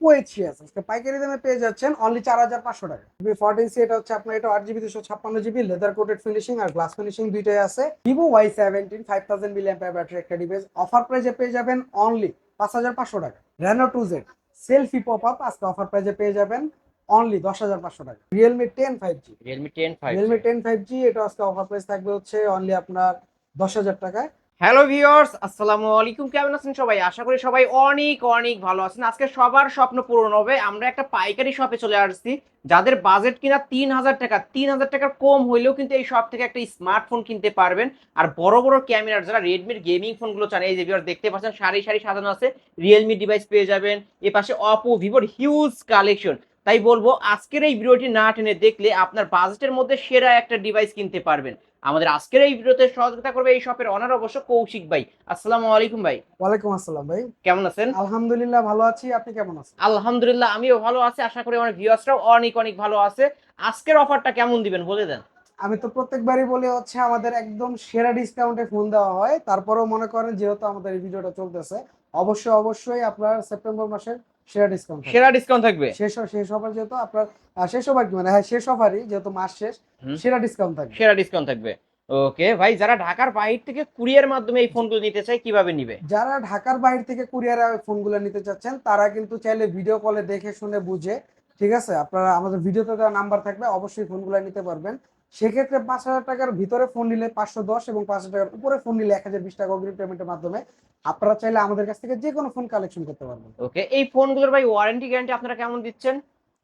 HS আজকে পাইকারি দামে পেয়ে যাচ্ছেন অনলি চার হাজার পাঁচশো টাকা। ফোরটিন সি এটা হচ্ছে আপনার এটা আট জিবি দুশো ছাপ্পান্ন জিবি লেদার কোটেড ফিনিশিং আর গ্লাস ফিনিশিং দুইটাই আছে। Vivo Y seventeen five thousand million battery একটা ডিভাইস অফার প্রাইজে পেয়ে যাবেন অনলি পাঁচ হাজার পাঁচশো টাকা। Reno two Z selfie pop up আজকে অফার প্রাইজে পেয়ে যাবেন অনলি দশ হাজার পাঁচশো টাকা। Realme ten five G Realme ten five Realme ten five G এটা আজকে অফার প্রাইস থাকবে হচ্ছে অনলি আপনার দশ হাজার টাকায়। হ্যালো ভিউয়ার্স আসসালামু আলাইকুম কেমন আছেন সবাই? আশা করি সবাই অনেক অনেক ভালো আছেন। আজকে সবার স্বপ্ন পূরণ হবে। আমরা একটা পাইকারি শপে চলে আসছি। যাদের বাজেট কিনা তিন হাজার টাকা, তিন হাজার টাকার কম হইলেও কিন্তু এই শপ থেকে একটা স্মার্টফোন কিনতে পারবেন। আর বড় বড় ক্যামেরার যারা রেডমির গেমিং ফোনগুলো চান, এই যে ভিউয়ার দেখতে পাচ্ছেন সারি সারি সাজানো আছে। রিয়েলমি ডিভাইস পেয়ে যাবেন। এ পাশে অপো ভিভোর হিউজ কালেকশন তাই বলব আজকের এই ভিডিওটি না টেনে দেখলে আপনার বাজেটের মধ্যে সেরা একটা ডিভাইস কিনতে পারবেন। আমাদের আজকের এই ভিডিওতে সহযোগিতা করবে এই শপের অনার অবশ্য কৌশিক ভাই। আসসালামু আলাইকুম ভাই। ওয়ালাইকুম আসসালাম ভাই। কেমন আছেন? আলহামদুলিল্লাহ ভালো আছি। আপনি কেমন আছেন? আলহামদুলিল্লাহ আমিও ভালো আছি। আশা করি আমার ভিউয়ার্সরাও অনেক অনেক ভালো আছে। আজকের অফারটা কেমন দিবেন বলে দেন। আমি তো প্রত্যেকবারই বলি হচ্ছে আমাদের একদম সেরা ডিসকাউন্টে ফোন দেওয়া হয়। তারপরেও মনে করেন যেহেতু আমাদের এই ভিডিওটা চলতেছে অবশ্যই অবশ্যই আপনার সেপ্টেম্বর মাসের সেরা ডিসকাউন্ট সেরা ডিসকাউন্ট থাকবে? শেষ শেষ অফার যেহেতু আপনার শেষ অফার কি মানে হ্যাঁ শেষ অফারই যেহেতু মাস শেষ সেরা ডিসকাউন্ট থাকবে। সেরা ডিসকাউন্ট থাকবে। ওকে ভাই যারা ঢাকার বাইরে থেকে কুরিয়ার মাধ্যমে এই ফোনগুলো নিতে চায় কীভাবে নিবে? যারা ঢাকার বাইরে থেকে কুরিয়ারে ফোনগুলো নিতে চাচ্ছেন তারা কিন্তু চাইলে ভিডিও কলে দেখে শুনে বুঝে ঠিক আছে? আপনারা আমাদের ভিডিওতে দেওয়া নাম্বার থাকবে অবশ্যই ফোনগুলো নিতে পারবেন। সেক্ষেত্রে পাঁচ হাজার টাকার ভিতরে ফোন নিলে পাঁচশো দশ এবং পাঁচ হাজার টাকার উপরে ফোন নিলে এক হাজার বিশ টাকা অগ্রিম পেমেন্টের মাধ্যমে আপনারা চাইলে আমাদের কাছ থেকে যে কোনো ফোন কালেকশন করতে পারবেন। ওকে এই ফোনগুলোর ভাই ওয়ারেন্টি গ্যারান্টি আপনারা কেমন দিচ্ছেন?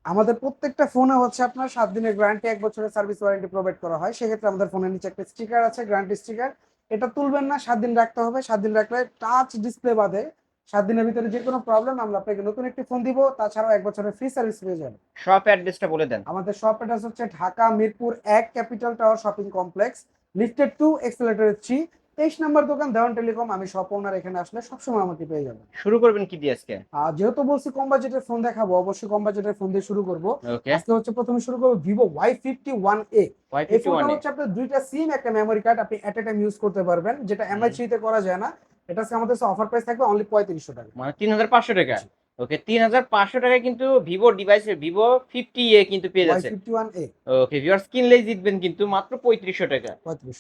আমাদের প্রত্যেকটা ফোনে হচ্ছে আপনার সাত দিনের গ্যারান্টি এক বছরের সার্ভিস ওয়ারেন্টি প্রোভাইড করা হয়। সেক্ষেত্রে আমাদের ফোনের নিচে একটা স্টিকার আছে গ্যারান্টি স্টিকার এটা তুলবেন না সাত দিন রাখতে হবে। সাত দিন রাখলে টাচ ডিসপ্লে বাদে সাত দিনের ভিতরে যে কোনো প্রবলেম আমরা আপনাকে নতুন একটি ফোন দিব। তাছাড়াও এক বছরের ফ্রি সার্ভিস পেয়ে যাবেন। শপ অ্যাড্রেসটা বলে দেন। আমাদের শপ অ্যাড্রেস হচ্ছে ঢাকা মিরপুর এক capital tower shopping complex lifted to escalator three তেইশ নম্বর দোকান দেওয়ান টেলিকম। আমি শপ ওনার এখানে আসলে সবসময় আমাকে পেয়ে যাবেন। শুরু করবেন কি দিয়ে আজকে? যেহেতু বলছি কম বাজেটের ফোন দেখাবো অবশ্যই কম বাজেটের ফোন দিয়ে শুরু করব। আজকে হচ্ছে প্রথমে শুরু করব Vivo Y fifty one A এই ফোনটা হচ্ছে আপনার দুইটা সিম একটা মেমোরি কার্ড আপনি এট এ টাইম ইউজ করতে পারবেন যেটা এমআই থ্রিতে করা যায় না। এটা আমাদের অফার প্রাইস থাকবে অনলি পঁয়ত্রিশশো টাকা। মানে তিন হাজার পাঁচশো টাকা। ওকে তিন হাজার পাঁচশো টাকায় কিন্তু Vivo device Vivo fifty A কিন্তু পেয়ে যাচ্ছে। ওকে ভিউয়ার্স কিনলেই জিতবেন কিন্তু মাত্র পঁয়ত্রিশশো টাকা।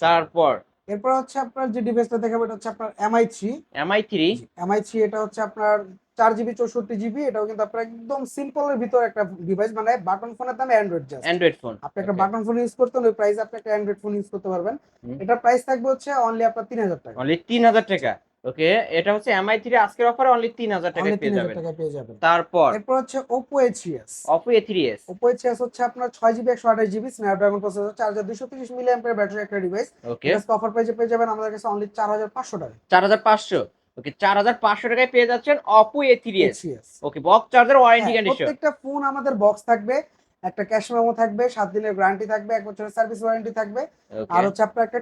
তারপর? এরপর হচ্ছে আপনার যে ডিভাইসটা দেখাবো এটা হচ্ছে আপনার MI three MI three MI three এটা হচ্ছে আপনার চার জিবি চৌষট্টি জিবি এটাও কিন্তু আপনার একদম সিম্পলের ভিতর একটা ডিভাইস মানে বাটন ফোনের দামে অ্যান্ড্রয়েড জাস্ট অ্যান্ড্রয়েড ফোন আপনি একটা বাটন ফোন ইউজ করতেন ওই প্রাইস আপনি একটা অ্যান্ড্রয়েড ফোন ইউজ করতে পারবেন। এটার প্রাইস থাকবে হচ্ছে অনলি আপনার তিন হাজার টাকা। অনলি তিন হাজার টাকা ওকে এটা হচ্ছে এমআই থ্রি আজকের অফারে অনলি তিন হাজার টাকা পেয়ে যাবেন। তারপর এরপর হচ্ছে Oppo HS Oppo A three S Oppo HS হচ্ছে আপনার ছয় জিবি একশো আঠাশ জিবি স্ন্যাপড্রাগন প্রসেসর চার হাজার দুশো তিরিশ মিলি অ্যাম্পের ব্যাটারি একটা ডিভাইস ওকে অফার প্রাইসে পেয়ে যাবেন আমাদের কাছে অনলি চার হাজার পাঁচশো টাকা চার হাজার পাঁচশো। ওকে চার হাজার পাঁচশো টাকায় পেয়ে যাচ্ছেন three S okay box charger warranty condition প্রত্যেকটা ফোন আমাদের বক্স থাকবে একটা ক্যাশ মেমো থাকবে সাত দিনের গ্যারান্টি থাকবে বছরের সার্ভিস ওয়ারেন্টি থাকবে। আর হচ্ছে আপনার একটা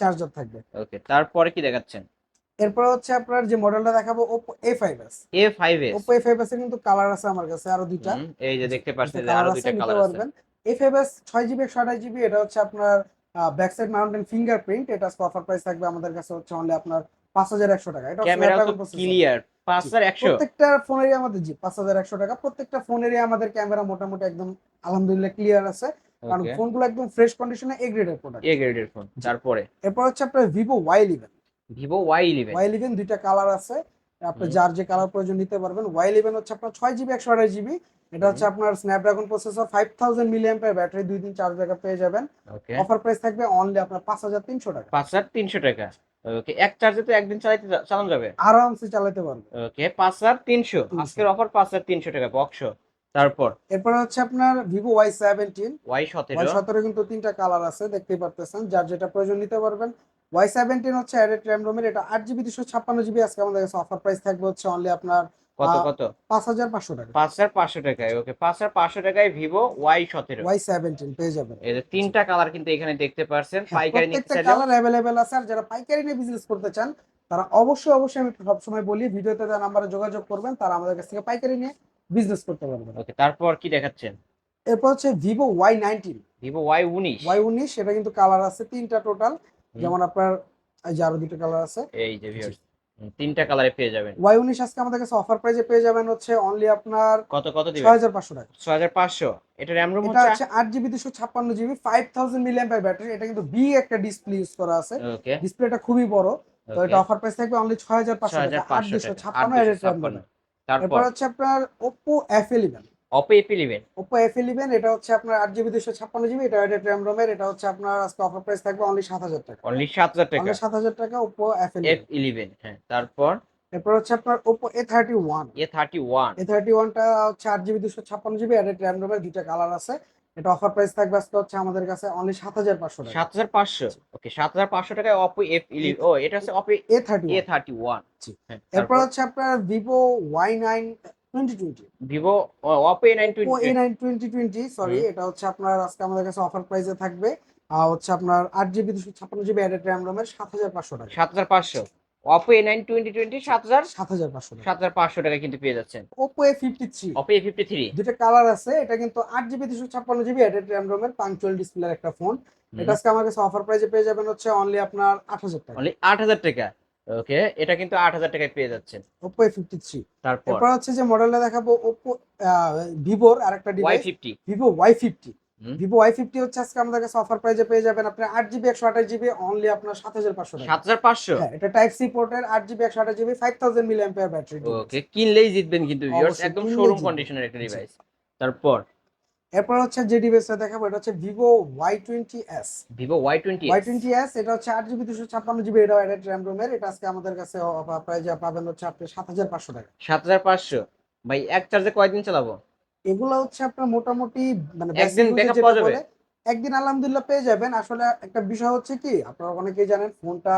চার্জার থাকবে। ওকে তারপরে কি দেখাচ্ছেন? এরপর হচ্ছে আপনার যে মডেলটা দেখাবো S Oppo A five S এর কিন্তু কালার আছে আমার কাছে আরও দুইটা। এই যে দেখতে পাচ্ছেন আরও দুইটা কালার আছে। পারবেন। এ ফাইভ এস ছয় জিবি একশো আঠাশ জিবি এটা হচ্ছে আপনার ব্যাক সাইড মাউন্টেন ফিঙ্গারপ্রিন্ট এটা অফার প্রাইস থাকবে আমাদের কাছে হচ্ছে অনলি আপনার পাঁচ হাজার একশো টাকা। এটা ক্যামেরা তো Snapdragon processor। ক্লিয়ার পাঁচ হাজার একশো। প্রত্যেকটা ফোনেরই আমাদের জি পাঁচ হাজার একশো টাকা। প্রত্যেকটা ফোনেরই আমাদের ক্যামেরা মোটামুটি একদম আলহামদুলিল্লাহ ক্লিয়ার আছে। কারণ ফোনগুলো একদম ফ্রেশ কন্ডিশনে এ গ্রেডের প্রোডাক্ট এ গ্রেডের ফোন তারপরে? এরপর হচ্ছে আপনার Vivo Y eleven Vivo Y eleven Y eleven দুইটা কালার আছে। আপনি যার যে কালার প্রয়োজন নিতে পারবেন ওয়াই ইলেভেন হচ্ছে আপনার ছয় জিবি একশো আঠাশ জিবি এটা হচ্ছে আপনার Snapdragon processor five thousand milliampere battery দুই দিন চার্জ ব্যাকআপ পেয়ে যাবেন। অফার প্রাইস থাকবে অনলি আপনার পাঁচ হাজার তিনশো টাকা। পাঁচ হাজার তিনশো টাকা। ওকে এক চার্জে তো একদিন চালাইতে চালানো যাবে? আরামসে চালাতে পারবে। ওকে পাঁচ হাজার তিনশো। আজকের অফার পাঁচ হাজার তিনশো টাকা বক্স তারপর? এরপর হচ্ছে আপনার Vivo Y seventeen Y Y সতেরো সতেরো কিন্তু তিনটা কালার আছে দেখতেই পারতেছেন। যার যেটা প্রয়োজন নিতে পারবেন। ওয়াই সেভেন্টিন হচ্ছে অ্যাডেড র্যাম রোমের এটা আট জিবি দুশো ছাপ্পান্ন জিবি আজকে আমাদের কাছে অফার প্রাইস থাকবে হচ্ছে অনলি আপনার কত কত? পাঁচ হাজার পাঁচশো টাকা। পাঁচ হাজার পাঁচশো টাকায় ওকে। পাঁচ হাজার পাঁচশো টাকায় ভিভো ওয়াই সতেরো। ওয়াই সেভেন্টিন পেয়ে যাবেন। এই যে তিনটা কালার কিন্তু এখানে দেখতে পারছেন হ্যাঁ, পাইকারি নিতে প্রত্যেকটা কালার অ্যাভেলেবেল আছে আর যারা পাইকারি নিয়ে বিজনেস করতে চান তারা অবশ্যই অবশ্যই আমি সবসময় বলি ভিডিওতে দেওয়া নাম্বারে যোগাযোগ করবেন তারা আমাদের কাছ থেকে পাইকারি নিয়ে বিজনেস করতে পারবেন। ওকে তারপর কি দেখাচ্ছেন? এরপর হচ্ছে Vivo Y nineteen. Vivo Y উনিশ। ওয়াই উনিশ সেটা কিন্তু কালার আছে তিনটা টোটাল যেমন আপনার এই যে আরও দুটো কালার আছে। এই যে ভিউয়ার্স তিনটা কালারে পেয়ে যাবেন। ওয়াই উনিশ আজকে আমাদের কাছে অফার প্রাইজে পেয়ে যাবেন হচ্ছে অনলি আপনার কত কত দিবেন? ছয় হাজার পাঁচশো টাকা। ছয় হাজার পাঁচশো। এটা র্যাম রুম এটা হচ্ছে? আট জিবি দুশো ছাপ্পান্ন GB five thousand million battery এটা কিন্তু বি একটা ডিসপ্লে ইউজ করা আছে। ডিসপ্লেটা খুবই বড়। তো এটা অফার প্রাইস থাকবে অনলি ছয় হাজার পাঁচশো টাকা। আট দুশো ছাপ্পান্ন তারপর? হচ্ছে আপনার Oppo F eleven Oppo AP নেবেন ওপো এফ ইলেভেন এটা হচ্ছে আপনার আট জিবি দুশো ছাপ্পান্ন জিবি এটা এটা র্যাম রোমের এটা হচ্ছে আপনার আজকে অফার প্রাইস থাকবে অনলি সাত হাজার টাকা। অনলি সাত হাজার টাকা? সাত হাজার টাকা Oppo F F eleven eleven হ্যাঁ তারপর? এরপর হচ্ছে আপনার Oppo A thirty one A thirty one A thirty ওয়ানটা হচ্ছে আট জিবি দুশো ছাপ্পান্ন জিবি এর র্যাম রোমের দুইটা কালার আছে। এটা অফার প্রাইস থাকবে আজকে হচ্ছে আমাদের কাছে অনলি সাত হাজার পাঁচশো টাকা। সাত হাজার পাঁচশো? ওকে সাত হাজার পাঁচশো টাকায় অপো এফ ইলেভেন ও এটা হচ্ছে Oppo A thirty A thirty one G. এরপর হচ্ছে আপনার Vivo Y nine Vivo Oppo A nine A twenty nine twenty twenty sorry এটা হচ্ছে আপনার আজকে আমাদের কাছে অফার প্রাইসে থাকবে। আর হচ্ছে আপনার আট জিবি দুশো ছাপ্পান্ন জিবি অ্যাডেড র্যাম রোমের সাত হাজার পাঁচশো টাকা। সাত হাজার পাঁচশো। Oppo A nine twenty twenty সাত হাজার? সাত হাজার পাঁচশো সাত হাজার পাঁচশো টাকা কিন্তু পেয়ে যাচ্ছেন। Oppo A fifty three Oppo A fifty three দুটো কালার আছে এটা কিন্তু আট জিবি দুশো ছাপ্পান্ন জিবি অ্যাডেড র্যাম রোমের পাঞ্চুয়াল ডিসপ্লের একটা ফোন এটা আজকে আমার কাছে অফার প্রাইসে পেয়ে যাবেন হচ্ছে অনলি আপনার আট হাজার টাকা। অনলি আট হাজার টাকা। ওকে এটা কিন্তু আট হাজার টাকায় পেয়ে যাচ্ছেন। ফিফটি থ্রি তারপর? এরপর হচ্ছে যে মডেলটা দেখাবো ওপো ভিভোর আরেকটা device fifty Vivo Y fifty হুম। ভিভো ওয়াই ফিফটি হচ্ছে আজকে আমাদের কাছে অফার প্রাইজে পেয়ে যাবেন আপনি আট জিবি একশো আঠাশ জিবি অনলি আপনার সাত হাজার পাঁচশো টাকা। সাত হাজার পাঁচশো? হ্যাঁ এটা টাইপ সি পোর্টের আট জিবি একশো আঠাশ GB five thousand milliampere battery okay কিনলেই জিতবেন কিন্তু একদম শোরুম কন্ডিশনের একটা ডিভাইস তারপর? এরপর হচ্ছে যে ডিভাইসটা দেখাবো এটা হচ্ছে Vivo Y twenty S Vivo Y twenty Y twenty S এটা হচ্ছে আট জিবি দুশো ছাপ্পান্ন জিবি এটা অ্যাডেড র্যাম রোমের এটা আজকে আমাদের কাছে প্রাইজে পাবেন হচ্ছে আপনি সাত হাজার পাঁচশো টাকা। সাত হাজার পাঁচশো? ভাই এক চার্জে কয়দিন চালাবো? এগুলো হচ্ছে আপনার মোটামুটি মানে একদিন পাওয়া যাবে? একদিন আলহামদুলিল্লাহ পেয়ে যাবেন। আসলে একটা বিষয় হচ্ছে কি আপনারা অনেকেই জানেন ফোনটা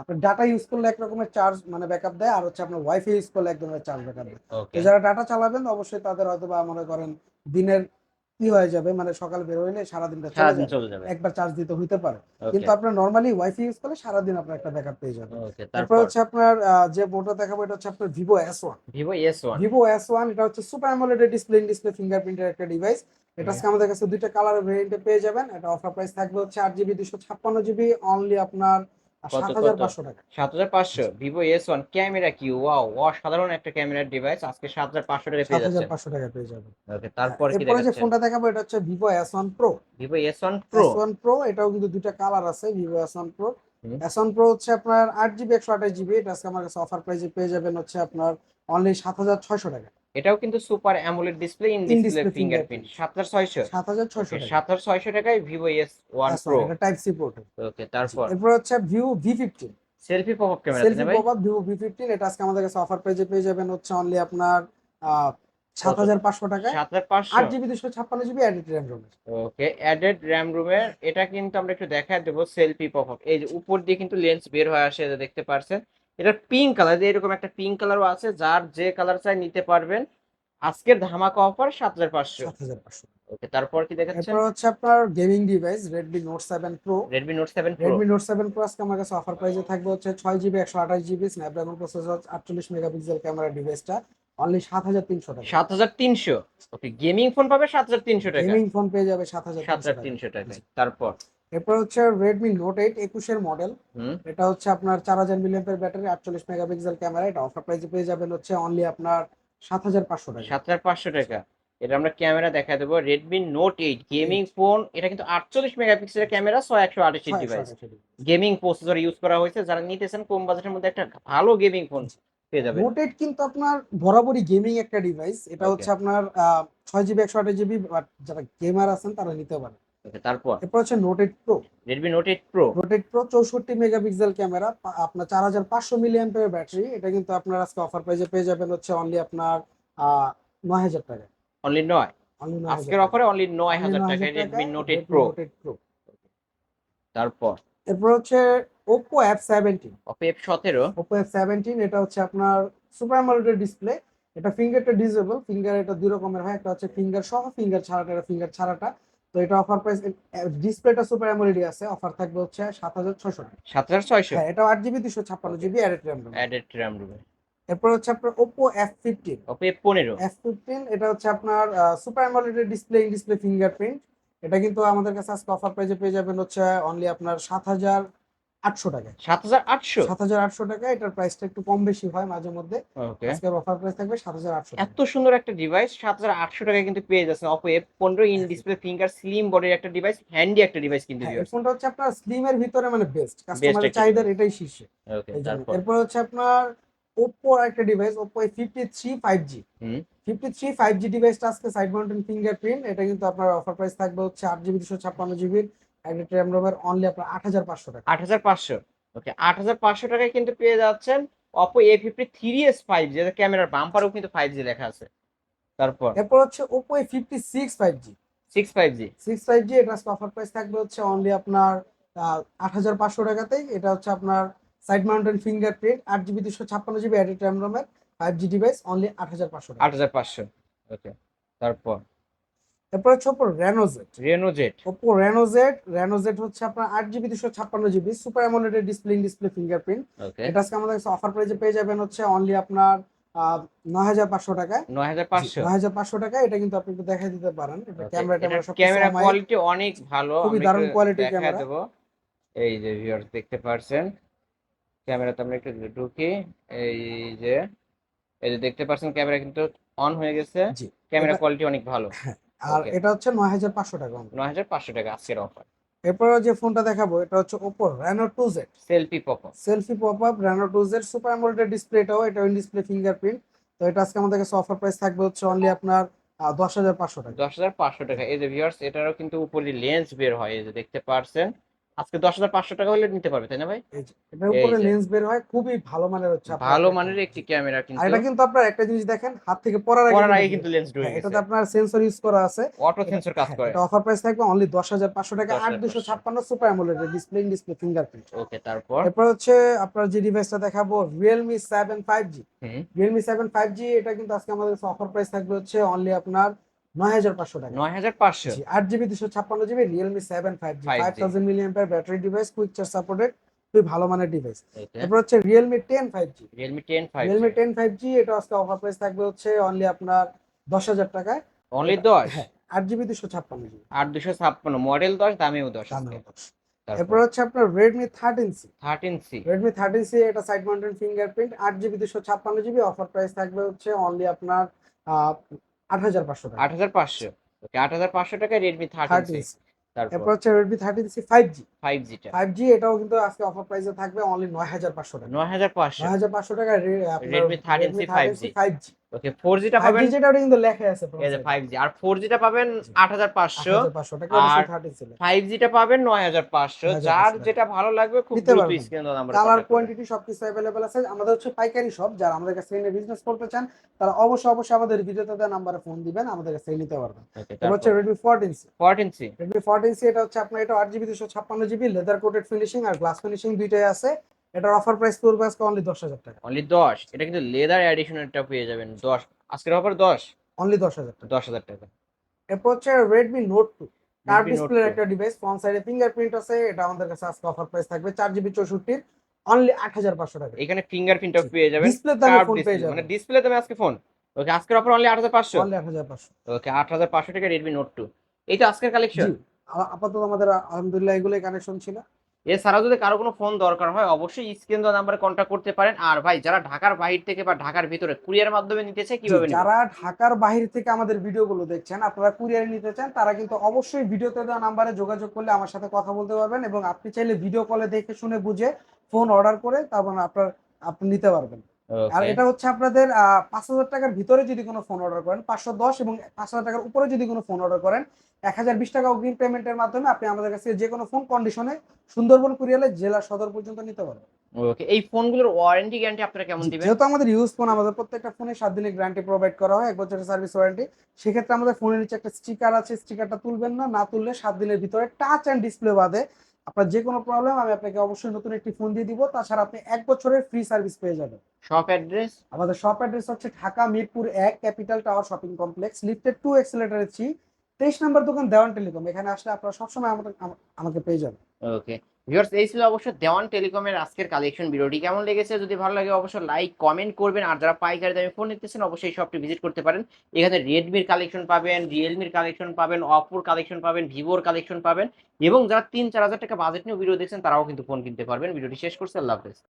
আপনার ডাটা ইউজ করলে এক রকমের চার্জ মানে ব্যাকআপ দেয় আর হচ্ছে আপনার ওয়াইফাই ইউজ করলে এক ধরনের চার্জ ব্যাকআপ দেয়। যারা ডাটা চালাবেন অবশ্যই তাদের হয়তো বা মনে করেন দিনের কি হয়ে যাবে মানে সকাল বের হইলে সারাদিনটা চলে যাবে। একবার চার্জ দিতে হইতে পারে। কিন্তু আপনার নর্মালি ওয়াইফাই ইউজ করলে সারাদিন আপনার একটা ব্যাকআপ পেয়ে যাবেন। তারপর? হচ্ছে আপনার যে বোর্ডটা দেখাবো এটা হচ্ছে আপনার Vivo S one Vivo S one Vivo S one এটা হচ্ছে সুপার অ্যামোলেড ডিসপ্লে ডিসপ্লে ফিঙ্গারপ্রিন্টের একটা ডিভাইস এটা আমাদের কাছে দুইটা কালার ভেরিয়েন্টে পেয়ে যাবেন। এটা অফার প্রাইস থাকবে হচ্ছে আট জিবি দুশো ছাপ্পান্ন জিবি অনলি আপনার সাত হাজার পাঁচশো ভিভো এস ওয়ান ক্যামেরা কি? ওয়াও অসাধারণ একটা ক্যামেরার ডিভাইস আজকে সাত হাজার পাঁচশো টাকা পেয়ে পাঁচশো টাকা পেয়ে যাবেন ওকে তারপর কি যে ফোনটা দেখাবো এটা হচ্ছে Vivo S one pro Vivo S one pro S one pro এটাও কিন্তু দুইটা কালার আছে ভিভো এস ওয়ান প্রো হুম। এস ওয়ান প্রো হচ্ছে আপনার আট জিবি একশো আঠাশ জিবি এটা আজকে আমার কাছে অফার প্রাইসে পেয়ে যাবেন হচ্ছে আপনার অনলি সাত হাজার ছয়শো টাকা এটাও কিন্তু super AMOLED display in display fingerprint fingerprint। সাত হাজার ছয়শো। সাত হাজার ছয়শো টাকা। সাত হাজার ছয়শো টাকায় Vivo S one S1, pro এটা টাইপ সি পোর্ট ওকে তারপর? এরপর হচ্ছে view V fifteen selfie pop up camera selfie ভাই? পপ ভিভো ভি ফিফটিন এটা আজকে আমাদের কাছে অফার প্রাইজে পেয়ে যাবেন হচ্ছে অনলি আপনার সাত কত? হাজার পাঁচশো টাকায়। সাত হাজার পাঁচশো। আট জিবি দুশো ছাপ্পান্ন জিবি অ্যাডিট র্যাম রোমের ওকে অ্যাডেড র্যাম রুমের এটা কিন্তু আমরা একটু দেখায় দেবো সেলফি পপ আপ এই যে উপর দিয়ে কিন্তু লেন্স বের হয়ে আসে দেখতে পারছেন। এটা পিঙ্ক কালার এরকম একটা পিঙ্ক কালারও আছে যার যে কালার চাই নিতে পারবেন। আজকের ধামাকা অফার সাত হাজার পাঁচশো। সাত হাজার পাঁচশো। ওকে তারপর কি দেখাচ্ছেন? এরপর হচ্ছে আপনার gaming device Redmi note seven pro Redmi note seven pro Redmi note seven pro আজকে আমার কাছে অফার প্রাইসে থাকবে হচ্ছে ছয় জিবি একশো আঠাশ জিবি স্ন্যাপড্রাগন প্রসেসর আটচল্লিশ মেগাপিক্সেল ক্যামেরা ডিভাইসটা অনলি সাত হাজার তিনশো টাকা। সাত হাজার তিনশো। ওকে গেমিং ফোন পাবে সাত হাজার তিনশো টাকা। গেমিং ফোন পেয়ে যাবে সাত হাজার সাত হাজার তিনশো টাকা তারপর? এরপর হচ্ছে রেডমি নোট এইট একুশের মডেল এটা হচ্ছে আপনার চার হাজার মিলিয়নের ব্যাটারি আটচল্লিশ মেগাপিক্সেল ক্যামেরা এটা অফার প্রাইসে পেয়ে যাবেন হচ্ছে অনলি আপনার সাত হাজার পাঁচশো টাকা। সাত হাজার পাঁচশো টাকা। এটা আমরা ক্যামেরা দেখা দেবো। Redmi note eight gaming phone এটা কিন্তু আটচল্লিশ মেগাপিক্সেলের ক্যামেরা ছয় একশো আঠাশি ডিভাইস গেমিং প্রসেসর ইউজ করা হয়েছে। যারা নিতেছেন কম বাজেটের মধ্যে একটা ভালো গেমিং ফোন পেয়ে যাবেন। নোট এইট কিন্তু আপনার বরাবরই গেমিং একটা ডিভাইস এটা হচ্ছে আপনার ছয় জিবি একশো আঠাশ জিবি যারা গেমার আছেন তারা নিতে পারে Okay, তারপর? এরপর হচ্ছে note eight pro Redmi note eight pro note eight pro চৌষট্টি মেগাপিক্সেল ক্যামেরা আপনার চার হাজার পাঁচশো মিলিয়ন ব্যাটারি। এটা কিন্তু আপনার আজকে অফার প্রাইসে পেয়ে যাবেন হচ্ছে অনলি আপনার নয় হাজার টাকা অনলি নয়? আজকের অফারে অনলি নয় হাজার টাকায় রেডমি নোট এইট প্রো তারপর? এরপর হচ্ছে Oppo F seventeen Oppo F সতেরো। ওপো এফ সেভেন্টিন এটা হচ্ছে আপনার সুপার অ্যামোলেড ডিসপ্লে এটা ফিঙ্গারটা ডিজেবল ফিঙ্গার এটা দুই রকমের হয়। একটা হচ্ছে ফিঙ্গার সহ ফিঙ্গার ছাড়াটা এটা ফিঙ্গার ছাড়াটা। তো এটা অফার প্রাইস ডিসপ্লেটা সুপার অ্যামোলেড আছে অফার থাকবে হচ্ছে সাত হাজার ছশো টাকা। সাত হাজার ছয়শো? হ্যাঁ এটা আট জিবি দুশো ছাপ্পান্ন GB added RAM added RAM রুমে এরপর হচ্ছে আপনার অপো এফ পনেরো এফ ফিফটিন এটা হচ্ছে আপনার super AMOLED display in display fingerprint এটা কিন্তু আমাদের কাছে আজকে অফার প্রাইজে পেয়ে যাবেন হচ্ছে অনলি আপনার সাত হাজার আটশো টাকা সাত হাজার আটশো? সাত হাজার আটশো টাকা এটার প্রাইসটা একটু কম বেশি হয় মাঝে মধ্যে। আজকের অফার প্রাইস থাকবে সাত হাজার আটশো এত সুন্দর একটা ডিভাইস সাত হাজার আটশো টাকায় কিন্তু পেয়ে যাচ্ছেন। অপো এফ পনেরো ইন ডিসপ্লে ফিঙ্গার স্লিম বডির একটা ডিভাইস হ্যান্ডি একটা ডিভাইস কিন্তু হ্যাঁ। ফোনটা হচ্ছে আপনার স্লিমের ভিতরে মানে বেস্ট কাস্টমারের চাহিদার এটাই শীর্ষে। এরপর হচ্ছে আপনার ওপো একটা device Oppo fifty three five G fifty three five G ডিভাইসটা আজকে সাইড মাউন্টেন ফিঙ্গারপ্রিন্ট এটা কিন্তু আপনার অফার প্রাইস থাকবে হচ্ছে আট জিবি দুশো ছাপ্পান্ন জিবির একটা র্যাম রোমের অনলি আপনার আট হাজার পাঁচশো টাকা। আট হাজার পাঁচশো। ওকে আট হাজার পাঁচশো টাকায় কিন্তু পেয়ে যাচ্ছেন Oppo A fifty three S five G ক্যামেরার বাম্পারও কিন্তু ফাইভ জি লেখা আছে। তারপর? এরপর হচ্ছে Oppo A fifty six five G six five G six five G এটা অফার প্রাইস থাকবে হচ্ছে অনলি আপনার আট হাজার পাঁচশো টাকাতেই। এটা হচ্ছে আপনার সাইড মাউন্টেন ফিঙ্গারপ্রিন্ট আট জিবি দুশো ছাপ্পান্ন জিবি অ্যাডেড র্যাম রোমের ফাইভ জি ডিভাইস অনলি আট হাজার পাঁচশো আট হাজার পাঁচশো। ওকে তারপর? এরপর হচ্ছে Oppo Reno Z Reno Z Oppo Reno Z Reno Z হচ্ছে আপনার আট জিবি দুশো ছাপ্পান্ন GB super AMOLED display display fingerprint এটা আজকে আমাদের কাছে অফার প্রাইসে পেয়ে যাবেন হচ্ছে অনলি আপনার নয় হাজার পাঁচশো নয় হাজার পাঁচশো? নয় হাজার পাঁচশো টাকা এটা কিন্তু আপনি একটু দেখাই দিতে পারেন। ক্যামেরা ট্যামেরা সব ক্যামেরা কোয়ালিটি অনেক ভালো। খুবই দারুণ একটু ক্যামেরা। দেবো। এই যে ভিউয়ার্স দেখতে পারছেন। ক্যামেরাতে আমরা একটু ঢুকি। এই যে এই যে দেখতে পারছেন ক্যামেরা কিন্তু অন হয়ে গেছে। ক্যামেরা কোয়ালিটি অনেক ভালো। আর এটা হচ্ছে নয় হাজার পাঁচশো টাকা। নয় হাজার পাঁচশো টাকা আজকের অফার এরপর যে ফোনটা দেখাবো এটা হচ্ছে Oppo Reno two Z selfie pop up selfie pop up Reno two Z super AMOLED ডিসপ্লেটাও এটা ইন ডিসপ্লে ফিঙ্গারপ্রিন্ট তো এটা আজকে আমাদের কাছে অফার প্রাইস থাকবে হচ্ছে অনলি আপনার দশ হাজার পাঁচশো টাকা। দশ হাজার পাঁচশো টাকা। এই যে ভিউয়ার্স এটারও কিন্তু উপরে লেন্স বের হয় এই যে দেখতে পারছেন। আজকে দশ হাজার পাঁচশো টাকা হলে নিতে পারবে তাই না ভাই? এটার উপরে লেন্স বের হয় খুবই ভালো মানের হচ্ছে ভালো মানের একটি ক্যামেরা কিন্তু এটা কিন্তু আপনার একটা জিনিস দেখেন হাত থেকে পড়ার আগে আগে কিন্তু লেন্স ঢুকে হ্যাঁ, গেছে। এটাতে আপনার সেন্সর ইউজ করা আছে। অটো সেন্সর কাজ হ্যাঁ, করে। এটা অফার প্রাইস থাকবে অনলি দশ হাজার পাঁচশো টাকা আট দুশো ছাপ্পান্ন super AMOLED display display fingerprint okay তারপর? এরপর হচ্ছে আপনার যে ডিভাইসটা দেখাবো রিয়েলমি সেভেন ফাইভ জি হুম। রিয়েলমি সেভেন ফাইভ জি এটা কিন্তু আজকে আমাদের অফার প্রাইস থাকবে হচ্ছে অনলি আপনার নয় হাজার পাঁচশো টাকা। নয় হাজার পাঁচশো। জি, আট জিবি দুশো ছাপ্পান্ন GB Realme seven 5G five thousand battery device quick charge supported খুবই ভালো মানের ডিভাইস ওকে হচ্ছে Realme ten five G Realme ten five Realme ten এটা আজকে অফার প্রাইস থাকবে হচ্ছে অনলি আপনার দশ হাজার টাকায়। অনলি দশ? হ্যাঁ আট জিবি দুশো ছাপ্পান্ন জিবি। আট দুশো ছাপ্পান্ন মডেল দশ দামেও দশ আজকে। এরপর হচ্ছে আপনার সি রেডমি থার্টিন সি এটা সাইড মাউন্টেন ফিঙ্গারপ্রিন্ট আট জিবি দুশো ছাপ্পান্ন জিবি অফার প্রাইস থাকবে হচ্ছে অনলি আপনার আট হাজার পাঁচশো টাকা। আট হাজার পাঁচশো। ওকে আট হাজার পাঁচশো টাকা রেডমি সি সি তারপর? হচ্ছে Redmi thirty C five G five জিটা five G এটাও কিন্তু আজকে অফার প্রাইসে থাকবে অনলি নয় হাজার পাঁচশো টাকা। নয় হাজার পাঁচশো। নয় হাজার পাঁচশো টাকা Redmi 13C 5G five G okay four জিটা five পাবেন জি যেটা ওটা কিন্তু লেখা আছে এই যে ফাইভ জি আর ফোর জিটা পাবেন আট হাজার পাঁচশো। পাঁচশো টাকা আর থার্টিন ছিল। ফাইভ জিটা পাবেন নয় হাজার পাঁচশো। 9,500 যার যেটা ভালো লাগবে খুব দ্রুত। স্ক্রিন নাম্বার কালার কোয়ান্টিটি সবকিছু অ্যাভেলেবেল আছে। আমাদের হচ্ছে পাইকারি শপ যারা আমাদের কাছে নিয়ে বিজনেস করতে চান তারা অবশ্যই অবশ্যই আমাদের ভিডিওতে দেওয়া নাম্বারে ফোন দিবেন আমাদের কাছে নিতে পারবেন। এবার হচ্ছে fourteen C Redmi fourteen C এটা হচ্ছে আপনার এটা আট জিবি দুশো ছাপ্পান্ন জিবি লেদার কোটেড ফিনিশিং আর গ্লাস ফিনিশিং দুইটাই আছে। এটার অফার প্রাইস পড়বে আজকে অনলি দশ হাজার টাকা। অনলি দশ? এটা কিন্তু লেদার এডিশনেরটা পেয়ে যাবেন। দশ। আজকের অফার দশ? অনলি দশ হাজার টাকা। দশ হাজার টাকা। এরপর হচ্ছে রেডমি নোট টু কার 2 একটা ডিভাইস ফ্রন্ট সাইডে ফিঙ্গারপ্রিন্ট আছে এটা আমাদের কাছে আজকে অফার প্রাইস থাকবে চার জিবি চৌষট্টির। অনলি আট হাজার পাঁচশো টাকা। এখানে ফিঙ্গারপ্রিন্টও পেয়ে যাবেন। ডিসপ্লে দামে ফোন পেয়ে display, মানে ডিসপ্লে দামে আজকে ফোন ওকে আজকের অফার অনলি আট হাজার পাঁচশো? অনলি আট হাজার পাঁচশো। ওকে আট হাজার পাঁচশো টাকা রেডমি নোট টু এই তো আজকের কালেকশন আপাতত আমাদের আলহামদুলিল্লাহ এগুলোই কানেকশন ছিল। এছাড়াও যদি কারও কোনো ফোন দরকার হয় অবশ্যই স্ক্রিন দেওয়া নাম্বারে কন্ট্যাক্ট করতে পারেন। আর ভাই যারা ঢাকার বাহির থেকে বা ঢাকার ভিতরে কুরিয়ার মাধ্যমে নিতে চায় কীভাবে যারা ঢাকার বাহির থেকে আমাদের ভিডিওগুলো দেখছেন আপনারা কুরিয়ারে নিতে চান তারা কিন্তু অবশ্যই ভিডিওতে দেওয়া নাম্বারে যোগাযোগ করলে আমার সাথে কথা বলতে পারবেন এবং আপনি চাইলে ভিডিও কলে দেখে শুনে বুঝে ফোন অর্ডার করে তারপর আপনার আপনি নিতে পারবেন। আর এটা হচ্ছে আপনাদের পাঁচ হাজার টাকার ভিতরে যদি কোনো ফোন অর্ডার করেন পাঁচশো দশ এবং পাঁচ হাজার টাকার উপরে যদি কোনো ফোন অর্ডার করেন এক হাজার বিশ টাকা অগ্রিম পেমেন্টের মাধ্যমে আপনি আমাদের কাছে যে কোনো ফোন কন্ডিশনে সুন্দরবন কুরিয়ালে জেলা সদর পর্যন্ত নিতে পারবেন। ওকে এই ফোনগুলোর ওয়ারেন্টি গ্যারান্টি আপনারা কেমন দিবেন? যেহেতু আমাদের ইউজ ফোন আমাদের প্রত্যেকটা ফোনে সাত দিনের গ্যারান্টি প্রোভাইড করা হয় এক বছরের সার্ভিস ওয়ারেন্টি সেক্ষেত্রে আমাদের ফোনের নিচে একটা স্টিকার আছে স্টিকারটা তুলবেন না না তুললে সাত দিনের ভিতরে টাচ অ্যান্ড ডিসপ্লে বাদে আপনার যে কোনো প্রবলেম আমি আপনাকে অবশ্যই নতুন একটি ফোন দিয়ে দিব। তাছাড়া আপনি এক বছরের ফ্রি সার্ভিস পেয়ে যাবেন। শপ অ্যাড্রেস আমাদের শপ অ্যাড্রেস হচ্ছে ঢাকা মিরপুর এক capital tower shopping complex lifted to এক্সেলেটারের three তেইশ নম্বর দোকান দেওয়ান টেলিকম এখানে আসলে আপনারা সবসময় আমাদের আমাকে পেয়ে যাবেন। ওকে ভিউয়ার্স এই ছিল অবশ্য দেওয়ান টেলিকমের আজকের কালেকশন ভিডিওটি। কেমন লেগেছে? যদি ভালো লাগে, অবশ্যই লাইক কমেন্ট করবেন। আর যারা পাইকারি দামে ফোন নিতেছেন, অবশ্যই শপটি ভিজিট করতে পারেন। এখানে রেডমির কালেকশন পাবেন রিয়েলমির কালেকশন পাবেন অপোর কালেকশন পাবেন ভিভোর কালেকশন পাবেন। এবং যারা তিন চার হাজার টাকা বাজেট নিয়ে ভিডিও দেখছেন, তারাও কিন্তু ফোন কিনতে পারবেন। ভিডিওটি শেষ করছে। আল্লাহ হাফেজ।